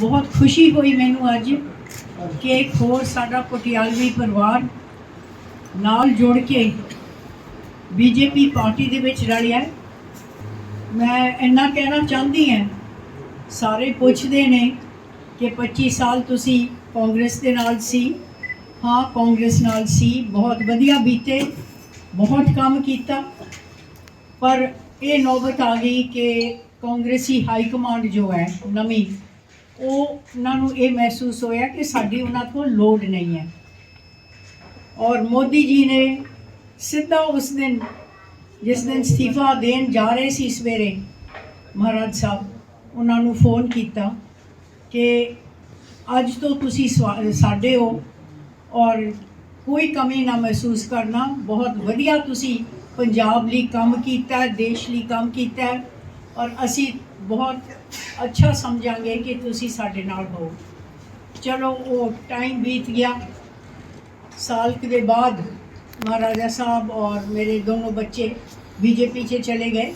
ਬਹੁਤ ਖੁਸ਼ੀ ਹੋਈ ਮੈਨੂੰ ਅੱਜ ਕਿ ਇੱਕ ਹੋਰ ਸਾਡਾ ਪਟਿਆਲਵੀ ਪਰਿਵਾਰ ਨਾਲ ਜੁੜ ਕੇ ਬੀਜੇਪੀ ਪਾਰਟੀ ਦੇ ਵਿੱਚ ਰਲਿਆ ਮੈਂ ਇੰਨਾ ਕਹਿਣਾ ਚਾਹੁੰਦੀ ਹਾਂ, ਸਾਰੇ ਪੁੱਛਦੇ ਨੇ ਕਿ 25 ਸਾਲ ਤੁਸੀਂ ਕਾਂਗਰਸ ਦੇ ਨਾਲ ਸੀ। ਹਾਂ, ਕਾਂਗਰਸ ਨਾਲ ਸੀ, ਬਹੁਤ ਵਧੀਆ ਬੀਤੇ, ਬਹੁਤ ਕੰਮ ਕੀਤਾ। ਪਰ ਇਹ ਨੌਬਤ ਆ ਗਈ ਕਿ ਕਾਂਗਰਸੀ ਹਾਈ ਕਮਾਂਡ ਜੋ ਹੈ, ਨਵੀਂ ਉਹ ਉਹਨਾਂ ਨੂੰ ਇਹ ਮਹਿਸੂਸ ਹੋਇਆ ਕਿ ਸਾਡੀ ਉਹਨਾਂ ਕੋਲ ਲੋੜ ਨਹੀਂ ਹੈ। ਔਰ ਮੋਦੀ ਜੀ ਨੇ ਸਿੱਧਾ ਉਸ ਦਿਨ, ਜਿਸ ਦਿਨ ਅਸਤੀਫਾ ਦੇਣ ਜਾ ਰਹੇ ਸੀ ਸਵੇਰੇ, ਮਹਾਰਾਜ ਸਾਹਿਬ, ਉਹਨਾਂ ਨੂੰ ਫੋਨ ਕੀਤਾ ਕਿ ਅੱਜ ਤੋਂ ਤੁਸੀਂ ਸਵਾ- ਸਾਡੇ ਹੋ ਔਰ ਕੋਈ ਕਮੀ ਨਾ ਮਹਿਸੂਸ ਕਰਨਾ, ਬਹੁਤ ਵਧੀਆ ਤੁਸੀਂ ਪੰਜਾਬ ਲਈ ਕੰਮ ਕੀਤਾ, ਦੇਸ਼ ਲਈ ਕੰਮ ਕੀਤਾ ਔਰ ਅਸੀਂ ਬਹੁਤ ਅੱਛਾ ਸਮਝਾਂਗੇ ਕਿ ਤੁਸੀਂ ਸਾਡੇ ਨਾਲ ਹੋ ਚਲੋ ਉਹ ਟਾਈਮ ਬੀਤ ਗਿਆ साल के बाद महाराजा साहब और मेरे दोनों बच्चे बीजेपी से चले गए